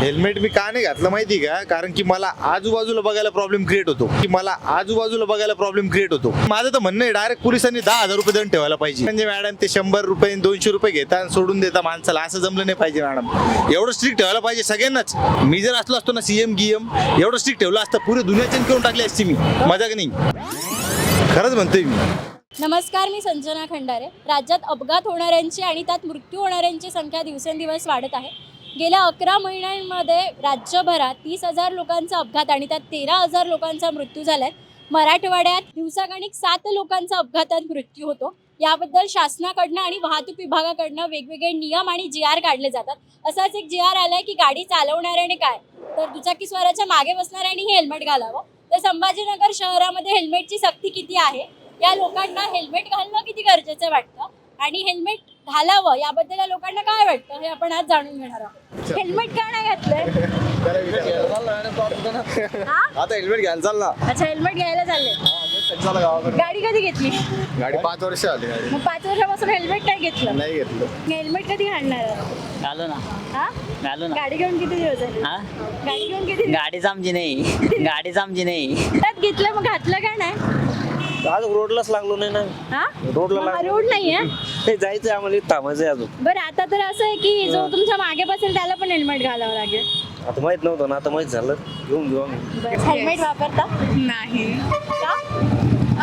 Helmet मी का नाही घातलं माहिती का? कारण की मला आजूबाजूला बघायला प्रॉब्लेम क्रिएट होतो. की मला आजूबाजूला बघायला प्रॉब्लेम क्रिएट होतो. माझं तर म्हणणं आहे डायरेक्ट पोलिसांनी दहा हजार रुपये दंड ठेवायला पाहिजे. म्हणजे मॅडम ते शंभर रुपये दोनशे रुपये घेता आणि सोडून देता माणसाला. असं जमलं नाही पाहिजे मॅडम एवढं स्ट्रिक्ट ठेवायला पाहिजे सगळ्यांनाच. मी जर असलो असतो ना सीएम गीएम एवढं स्ट्रिक्ट ठेवलं असतं पुरे दुनिया चेंज करून टाकली असती मी. मजाक नाही? खरंच म्हणतोय मी. नमस्कार मी संजना खंडारे. राज्यात अपघात होणाऱ्यांची आणि त्यात मृत्यू होणाऱ्यांची संख्या दिवसेंदिवस वाढत आहे. गेल्या अकरा महिन्यांमध्ये राज्यभरात तीस हजार लोकांचा अपघात आणि त्यात तेरा हजार लोकांचा मृत्यू झाला आहे मराठवाड्यात दिवसागणिक सात लोकांचा अपघातात मृत्यू होतो. याबद्दल शासनाकडनं आणि वाहतूक विभागाकडनं वेगवेगळे नियम आणि जी आर काढले जातात. असाच एक जी आर आलाय की गाडी चालवणाऱ्याने काय? तर दुचाकीस्वाराच्या मागे बसणाऱ्यानेही हेल्मेट घालावं. तर संभाजीनगर शहरामध्ये हेल्मेटची सक्ती किती आहे? या लोकांना हेल्मेट घालणं किती गरजेचं वाटतं? आणि हेल्मेट घालावं याबद्दल या लोकांना काय वाटतं हे आपण आज जाणून घेणार आहोत. हेल्मेट का नाही घातलंय? हा? आता हेल्मेट घ्यायला चाल ना. अच्छा हेल्मेट घ्यायला चालले. चला गावाकडे गाडी कधी घेतली? गाडी पाच वर्ष आली गाडी. मग पाच वर्षापासून हेल्मेट नाही घेतलं? नाही घेतलं. हेल्मेट कधी घालणार? आहात? घालू ना. हा? घालू ना. गाडी घेऊन किती दिवस झाले? हा? गाडी घेऊन किती दिवस? गाडीच आमची नाही. गाडीच आमची नाही. त्यात घेतलं मग घातलं का नाही? आज रोडलाच लागलो नाही ना. हा? रोडला मग लागलो. रोड नाहीये? हे जायचंय आम्हाला इथं थांबायचंय अजून. बरं आता तर असं आहे की जो तुमच्या मागे बसेल त्याला पण हेल्मेट घालावं लागेल. आता माहीत नव्हतं ना आता माहीत झालं. घेऊन घेऊ आम्ही. हेल्मेट वापरता? नाही. का?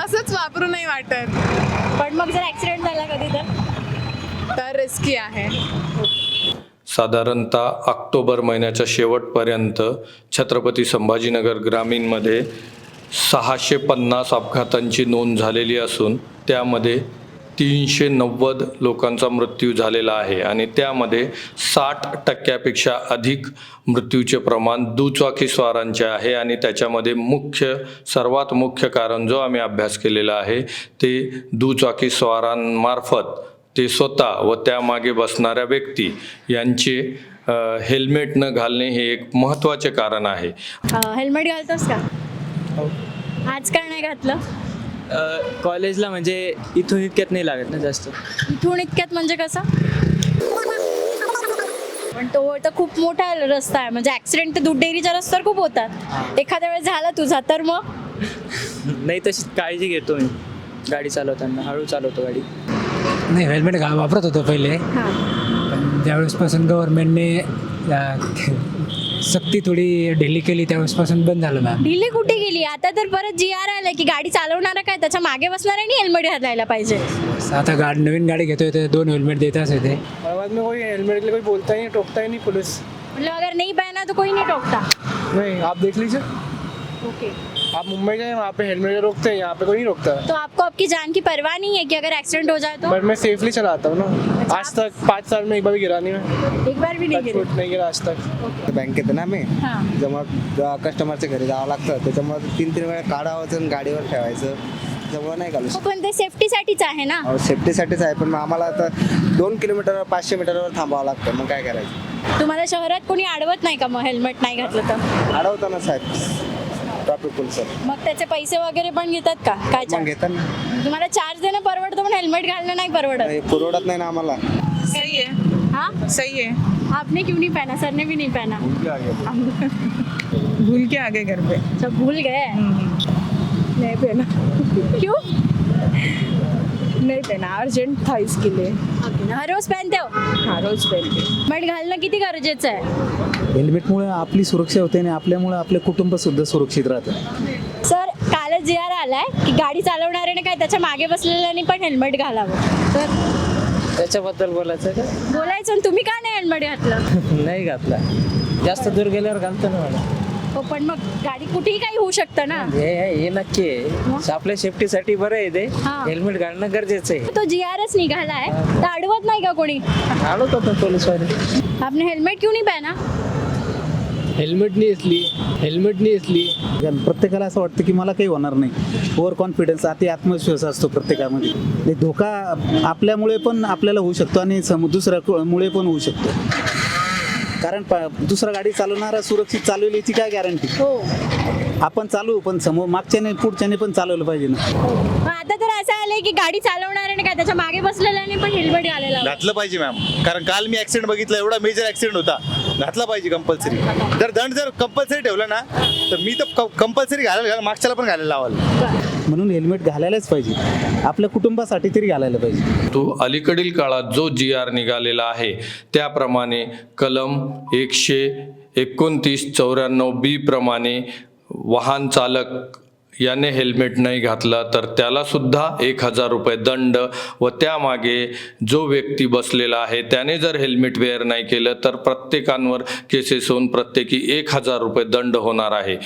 असंच वापरू नाही वाटत. पण मग जर ऍक्सिडेंट झाला कधी तर? तर रिस्की आहे. साधारणतः ऑक्टोबर महिन्याच्या शेवटपर्यंत छत्रपती संभाजीनगर ग्रामीणमध्ये सहाशे पन्नास अपघातांची नोंद झालेली असून त्यामध्ये तीनशे नव्वद लोकांचा मृत्यू झालेला आहे आणि त्यामध्ये साठ टक्क्यापेक्षा अधिक मृत्यूचे प्रमाण दुचाकीस्वारांचे आहे आणि त्याच्यामध्ये मुख्य सर्वात मुख्य कारण जो आम्ही अभ्यास केलेला आहे ते दुचाकीस्वारांमार्फत ते स्वतः व त्यामागे बसणाऱ्या व्यक्ती यांचे हेल्मेट न घालणे हे एक महत्त्वाचे कारण आहे. हेल्मेट घालतोस का? आज का नाही घातलं? कॉलेजला म्हणजे इथून इतक्यात नाही लागत ना जास्त. इथून इतक्यात म्हणजे कसं? पण तो तर खूप मोठा रस्ता आहे. म्हणजे ऍक्सिडेंट तर दूध डेअरीच्या रस्त्यावर खूप होतात. एखाद्या वेळेस झाला तुझा तर मग? नाही तशी काळजी घेतो मी. गाडी चालवताना हळू चालवतो गाडी. नाही हेल्मेट घा वापरत होतो पहिले. पण ज्यावेळेसपासून गव्हर्नमेंटने सक्ती थोडी ढिली केली त्यावेळेसपासून बंद झालं मॅम ढिली कुठे गेली? आता तर परत जी आर आलाय की गाडी चालवणारा काय? त्याच्यामागे बसणाऱ्याने हेल्मेट घालायला पाहिजे. आता गाडी नवीन गाडी घेतोय तर दोन हेल्मेट देताच येते बाद में कोई हेलमेट के लिए कोई बोलता ही नहीं टोकता ही नहीं पुलिस. मतलब अगर नहीं पहना तो कोई नहीं टोकता. नहीं आप देख लीजिए. ओके आप मुंबई जाए वहाँ पे हेलमेट रोकते हैं यहाँ पे कोई नहीं रोकता। तो आपको आपकी जान की परवाह नहीं है कि अगर एक्सीडेंट हो जाए तो? बट मैं सेफली चलाता हूँ ना। आज तक पाँच साल में एक बार भी गिरा नहीं मैं। एक बार भी नहीं गिरे? नहीं गिरा आज तक। बँकेत ना मी? हाँ। जेव्हा कस्टमरच्या घरी जावं लागतं त्याच्यामुळे तीन तीन वेळा काढावं आणि गाडीवर ठेवायचं त्यामुळे नाही घालू हो, पण ते सेफ्टीसाठीच आहे ना? सेफ्टीसाठीच आहे पण आम्हाला आता दोन किलोमीटर पाचशे मीटरवर थांबावं लागतं मग काय करायचं? तुम्हाला शहरात कोणी अडवत नाही का मग हेल्मेट नाही घातलं तर? अडवतं ना साहेब ट्रॅफिक मग त्याचे पैसे वगैरे पण घेतात का? काय मग charge? घेतात ना. तुम्हाला चार्ज देणं परवडतं पण हेल्मेट घालणं नाही परवडत. हे पुरवडत नाही ना आम्हाला. सही है हाँ? सही है आपने क्यों नहीं पहना? सर ने भी नहीं पहना. भूल के आ गए. घर पे. अच्छा भूल गए? नहीं पहना. क्यों? नहीं पहना अर्जेंट था इसके लिए हर रोज पहनते हो हाँ रोज पहनते हेल्मेट घालणं किती गरजेचं आहे? हेल्मेटमुळे आपली सुरक्षा होते आणि आपल्यामुळे आपलं कुटुंब सुद्धा सुरक्षित राहतं. सर कालच जी आर आलाय की गाडी चालवणाऱ्याने काय त्याच्यामागे बसलेल्याने पण हेल्मेट घालावं? तर त्याच्याबद्दल बोलायचं का? बोलायचं आणि तुम्ही का नाही हेल्मेट घातलं? नाही घातला. जास्त दूर गेल्यावर घालतो ना मला. हो पण मग गाडी कुठेही काही होऊ शकतं ना. हे हे नक्की आहे. आपल्या सेफ्टीसाठी बरं आहे ते. हा. हेल्मेट घालणं गरजेचं आहे. तो जी आर एस निघालाय. तर अडवत नाही का कोणी? अडवतो ना पोलीसवाले. आपने हेल्मेट क्यों नहीं पहना? हेल्मेट नाही असली हेल्मेट नाही असली कारण प्रत्येकाला असं वाटतं की मला काही होणार नाही. ओव्हर कॉन्फिडन्स अति आत्मविश्वास असतो प्रत्येकामध्ये. ते धोका आपल्यामुळे पण आपल्याला होऊ शकतो आणि सम दुसऱ्यामुळे पण होऊ शकतो. कारण प- दुसरा गाडी चालवणारा सुरक्षित चालवली याची काय गॅरंटी हो. आपण चालू पण समोर मागच्याने पुढच्याने पण चालवलं पाहिजे ना. आता तर असं आलंय की गाडी चालवणाऱ्याने काय त्याच्यामागे बसलेल्याने पण हेल्मेट घालायला. घातलं पाहिजे मॅम कारण काल मी ऍक्सिडेंट बघितला एवढा मेजर ऍक्सिडेंट होता. घातला पाहिजे कंपल्सरी जर दंड जर कंपल्सरी ठेवला ना तर मी तर कंपल्सरी घालायला घाल मागच्याला पण घालायला लावाल म्हणून हेल्मेट घालायलाच पाहिजे. आपल्या कुटुंबासाठी तरी घालायला पाहिजे. तो अलीकडील काळात जो जी आर निघालेला आहे त्याप्रमाणे कलम एकशे एकोणतीस चौऱ्याण्णव बी प्रमाणे वाहन चालक याने हेल्मेट नाही घातला तर त्यालासुद्धा एक हजार रुपये दंड व त्यामागे जो व्यक्ती बसलेला आहे त्याने जर हेल्मेट वेअर नाही केलं तर प्रत्येकांवर केसेस होऊन प्रत्येकी एक हजार रुपये दंड होणार आहे.